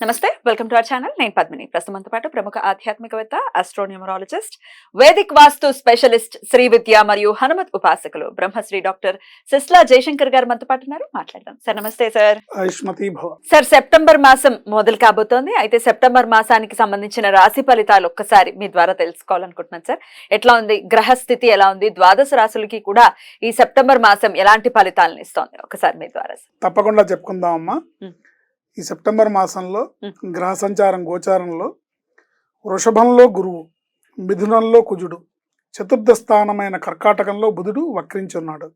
నమస్తే welcome to our channel. నేను పద్మిని. ప్రస్తుతంతో పాటు ప్రముఖ ఆధ్యాత్మికవేత్త astronumerologist Vedic vastu specialist Shri Vidya మరియు హనుమత్ ఉపాసకులు బ్రహ్మశ్రీ డాక్టర్ సిస్లా జయశంకర్ గారు మనతో పాటు ఉన్నారు. మాట్లాడదాం. సార్ నమస్తే సార్. సార్ సెప్టెంబర్ మాసం మొదలు కాబోతోంది. అయితే సెప్టెంబర్ మాసానికి సంబంధించిన రాశి ఫలితాలు ఒక్కసారి మీ ద్వారా తెలుసుకోవాలనుకుంటున్నాను సార్. ఎట్లా ఉంది? గ్రహ స్థితి ఎలా ఉంది? ద్వాదశ రాశులకి కూడా ఈ సెప్టెంబర్ మాసం ఎలాంటి ఫలితాలను ఇస్తోంది? ఒకసారి మీ ద్వారా. తప్పకుండా చెప్పుకుందాం అమ్మా. ఈ సెప్టెంబర్ మాసంలో. గ్రహ సంచారం గోచారంలో వృషభంలో గురువు మిథునంలో కుజుడు చతుర్థ స్థానమైన కర్కాటకంలో బుధుడు వక్రించున్నాడు.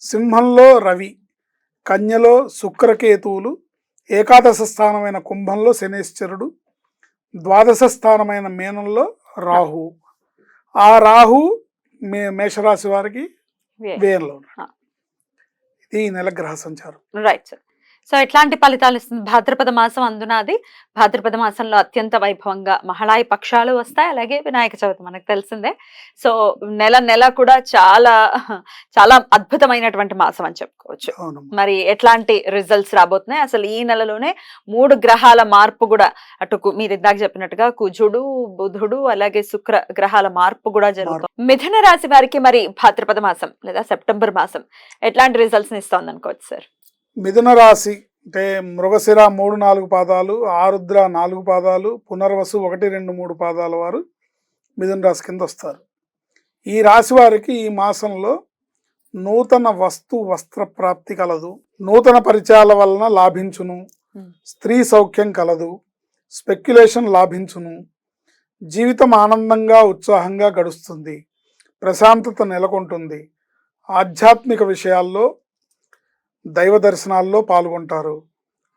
సింహంలో రవి కన్యలో శుక్రకేతువులు ఏకాదశ స్థానమైన కుంభంలో శనేశ్వరుడు ద్వాదశ స్థానమైన మీనంలో రాహు. ఆ రాహు మే మేషరాశి వారికి వేయంలో ఉన్నాడు. ఇది ఈ నెల గ్రహ సంచారం. Right sir. సో ఎట్లాంటి ఫలితాలు ఇస్తుంది. భాద్రపద మాసం అందున అది భాద్రపద మాసంలో అత్యంత వైభవంగా మహళాయి పక్షాలు వస్తాయి. అలాగే వినాయక చవితి మనకు తెలిసిందే. సో నెల నెల కూడా చాలా చాలా అద్భుతమైనటువంటి మాసం అని చెప్పుకోవచ్చు. మరి ఎట్లాంటి రిజల్ట్స్ రాబోతున్నాయి? అసలు ఈ నెలలోనే మూడు గ్రహాల మార్పు కూడా అటు మీరు ఇందాక చెప్పినట్టుగా కుజుడు బుధుడు అలాగే శుక్ర గ్రహాల మార్పు కూడా జరుగుతుంది. మిథున రాశి వారికి మరి భాద్రపద మాసం లేదా సెప్టెంబర్ మాసం ఎట్లాంటి రిజల్ట్స్ని ఇస్తోంది అనుకోవచ్చు సార్ మిథున రాశి అంటే మృగశిర మూడు నాలుగు పాదాలు ఆరుద్ర నాలుగు పాదాలు పునర్వసు ఒకటి రెండు మూడు పాదాల వారు మిథున రాశి కింద వస్తారు. ఈ రాశి వారికి ఈ మాసంలో నూతన వస్తు వస్త్ర ప్రాప్తి కలదు. నూతన పరిచయాల వలన లాభించును. స్త్రీ సౌఖ్యం కలదు. స్పెక్యులేషన్ లాభించును. జీవితం ఆనందంగా ఉత్సాహంగా గడుస్తుంది. ప్రశాంతత నెలకొంటుంది. ఆధ్యాత్మిక విషయాల్లో దైవ దర్శనాల్లో పాల్గొంటారు.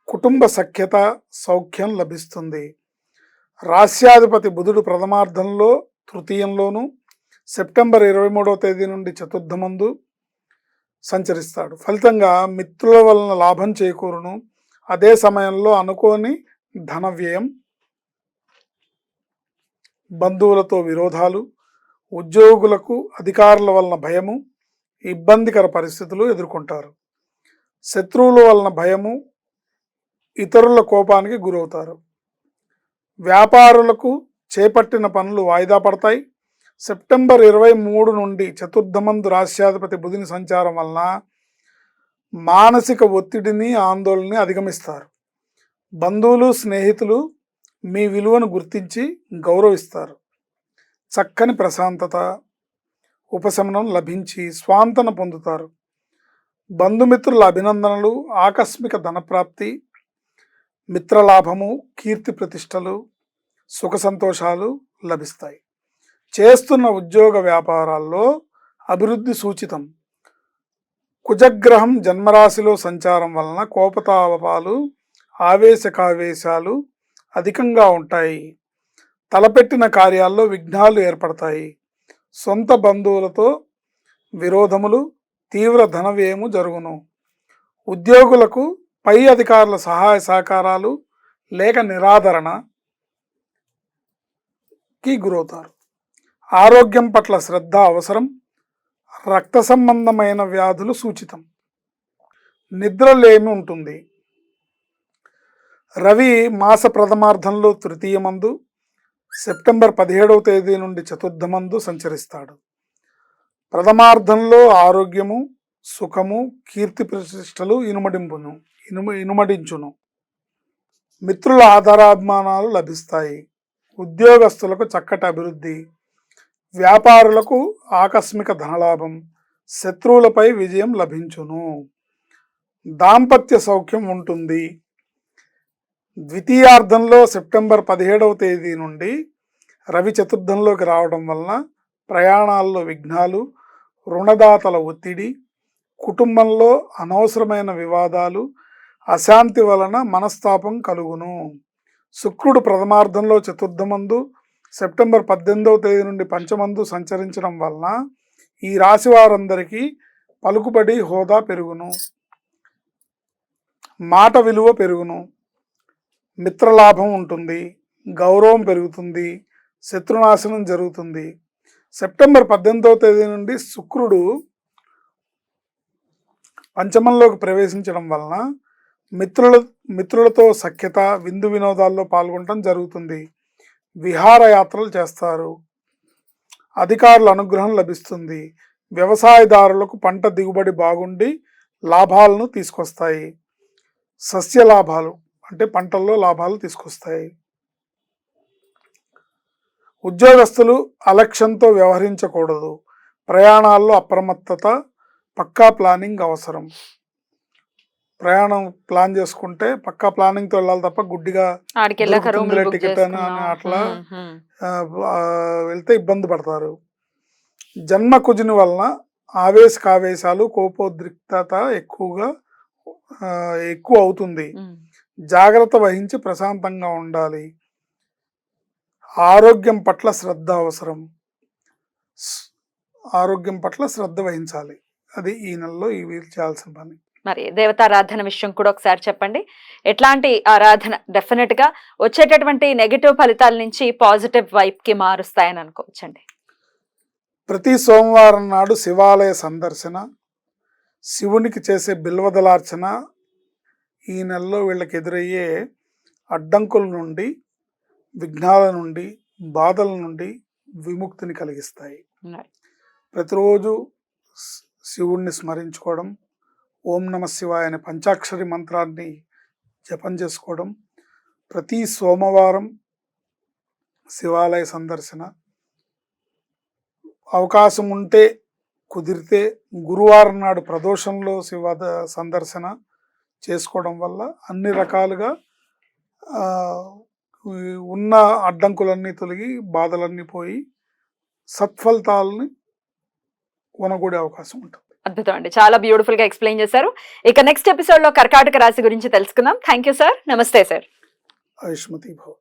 కుటుంబ సఖ్యత సౌఖ్యం లభిస్తుంది. రాస్యాధిపతి బుధుడు ప్రథమార్థంలో తృతీయంలోను సెప్టెంబర్ ఇరవై మూడవ తేదీ నుండి చతుర్థమందు సంచరిస్తాడు. ఫలితంగా మిత్రుల వలన లాభం చేకూరును. అదే సమయంలో అనుకోని ధన వ్యయం బంధువులతో విరోధాలు ఉద్యోగులకు అధికారుల వలన భయము ఇబ్బందికర పరిస్థితులు ఎదుర్కొంటారు. శత్రువుల వలన భయము ఇతరుల కోపానికి గురవుతారు. వ్యాపారులకు చేపట్టిన పనులు వాయిదా పడతాయి. సెప్టెంబర్ ఇరవై మూడు నుండి చతుర్థమందు రాష్ట్రాధిపతి బుధుని సంచారం వలన మానసిక ఒత్తిడిని ఆందోళనని అధిగమిస్తారు. బంధువులు స్నేహితులు మీ విలువను గుర్తించి గౌరవిస్తారు. చక్కని ప్రశాంతత ఉపశమనం లభించి స్వాంతన పొందుతారు. బంధుమిత్రుల అభినందనలు ఆకస్మిక ధనప్రాప్తి మిత్రలాభము కీర్తి ప్రతిష్టలు సుఖ సంతోషాలు లభిస్తాయి. చేస్తున్న ఉద్యోగ వ్యాపారాల్లో అభివృద్ధి సూచితం. కుజగ్రహం జన్మరాశిలో సంచారం వలన కోపతాపాలు ఆవేశకావేశాలు అధికంగా ఉంటాయి. తలపెట్టిన కార్యాల్లో విఘ్నాలు ఏర్పడతాయి. సొంత బంధువులతో విరోధములు తీవ్ర ధనవ్యయము జరుగును. ఉద్యోగులకు పై అధికారుల సహాయ సహకారాలు లేక నిరాదరణకి గురవుతారు. ఆరోగ్యం పట్ల శ్రద్ధ అవసరం రక్త సంబంధమైన వ్యాధులు సూచితం. నిద్రలేమి ఉంటుంది. రవి మాస ప్రథమార్థంలో తృతీయమందు సెప్టెంబర్ పదిహేడవ తేదీ నుండి చతుర్థమందు సంచరిస్తాడు. ప్రథమార్థంలో ఆరోగ్యము సుఖము కీర్తి ప్రతిష్టలు ఇనుమడింపును ఇనుమ ఇనుమడించును. మిత్రుల ఆధారాభిమానాలు లభిస్తాయి. ఉద్యోగస్తులకు చక్కటి అభివృద్ధి. వ్యాపారులకు ఆకస్మిక ధనలాభం. శత్రువులపై విజయం లభించును. దాంపత్య సౌఖ్యం ఉంటుంది. ద్వితీయార్థంలో సెప్టెంబర్ పదిహేడవ తేదీ నుండి రవి చతుర్థంలోకి రావడం వలన ప్రయాణాల్లో విఘ్నాలు రుణదాతల ఒత్తిడి కుటుంబంలో అనవసరమైన వివాదాలు అశాంతి వలన మనస్తాపం కలుగును. శుక్రుడు ప్రథమార్థంలో చతుర్థమందు సెప్టెంబర్ పద్దెనిమిదవ తేదీ నుండి పంచమందు సంచరించడం వలన ఈ రాశి వారందరికీ పలుకుబడి హోదా పెరుగును. మాట విలువ పెరుగును. మిత్రలాభం ఉంటుంది. గౌరవం పెరుగుతుంది. శత్రునాశనం జరుగుతుంది. సెప్టెంబర్ పద్దెనిమిదవ తేదీ నుండి శుక్రుడు పంచమంలోకి ప్రవేశించడం వలన మిత్రుల మిత్రులతో సఖ్యత విందు వినోదాల్లో పాల్గొనడం జరుగుతుంది. విహారయాత్రలు చేస్తారు. అధికారుల అనుగ్రహం లభిస్తుంది. వ్యవసాయదారులకు పంట దిగుబడి బాగుండి లాభాలను తీసుకొస్తాయి. సస్య లాభాలు అంటే పంటల్లో లాభాలు తీసుకొస్తాయి. ఉద్యోగస్తులు అలక్ష్యంతో వ్యవహరించకూడదు. ప్రయాణాల్లో అప్రమత్తత పక్కా ప్లానింగ్ అవసరం. ప్రయాణం ప్లాన్ చేసుకుంటే పక్కా ప్లానింగ్తో వెళ్ళాలి తప్ప గుడ్డిగా టికెట్ అని. అట్లా వెళ్తే ఇబ్బంది పడతారు. జన్మ కుజుని వలన ఆవేశకావేశాలు కోపోద్రిక్తత ఎక్కువగా ఎక్కువ అవుతుంది. జాగ్రత్త వహించి ప్రశాంతంగా ఉండాలి. ఆరోగ్యం పట్ల శ్రద్ధ అవసరం. ఆరోగ్యం పట్ల శ్రద్ధ వహించాలి. అది ఈ నెలలో ఈ వీరు చేయాల్సిన పని. మరి దేవతారాధన విషయం కూడా ఒకసారి చెప్పండి. ఎట్లాంటి ఆరాధన డెఫినెట్గా వచ్చేటటువంటి నెగటివ్ ఫలితాల నుంచి పాజిటివ్ వైప్కి మారుస్తాయని అనుకోవచ్చండి. ప్రతి సోమవారం నాడు శివాలయ సందర్శన శివునికి చేసే బిల్వదలార్చన ఈ నెలలో వీళ్ళకి ఎదురయ్యే అడ్డంకుల నుండి విఘ్నాల నుండి బాధల నుండి విముక్తిని కలిగిస్తాయి. ప్రతిరోజు శివుణ్ణి స్మరించుకోవడం ఓం నమ శివాయ అనే పంచాక్షరి మంత్రాన్ని జపం చేసుకోవడం ప్రతి సోమవారం శివాలయ సందర్శన అవకాశం ఉంటే కుదిరితే గురువారం నాడు ప్రదోషంలో శివ సందర్శన చేసుకోవడం వల్ల అన్ని రకాలుగా ఉన్న అడ్డంకులన్నీ తొలగి బాధలన్నీ పోయి సత్ఫలితాలని కొనగూడే అవకాశం ఉంటుంది. అద్భుతం అండి. చాలా బ్యూటిఫుల్గా ఎక్స్ప్లెయిన్ చేశారు. ఇక నెక్స్ట్ ఎపిసోడ్లో కర్కాటక రాశి గురించి తెలుసుకుందాం. థ్యాంక్ యూ సార్ నమస్తే సార్ ఆయుష్మతి భవ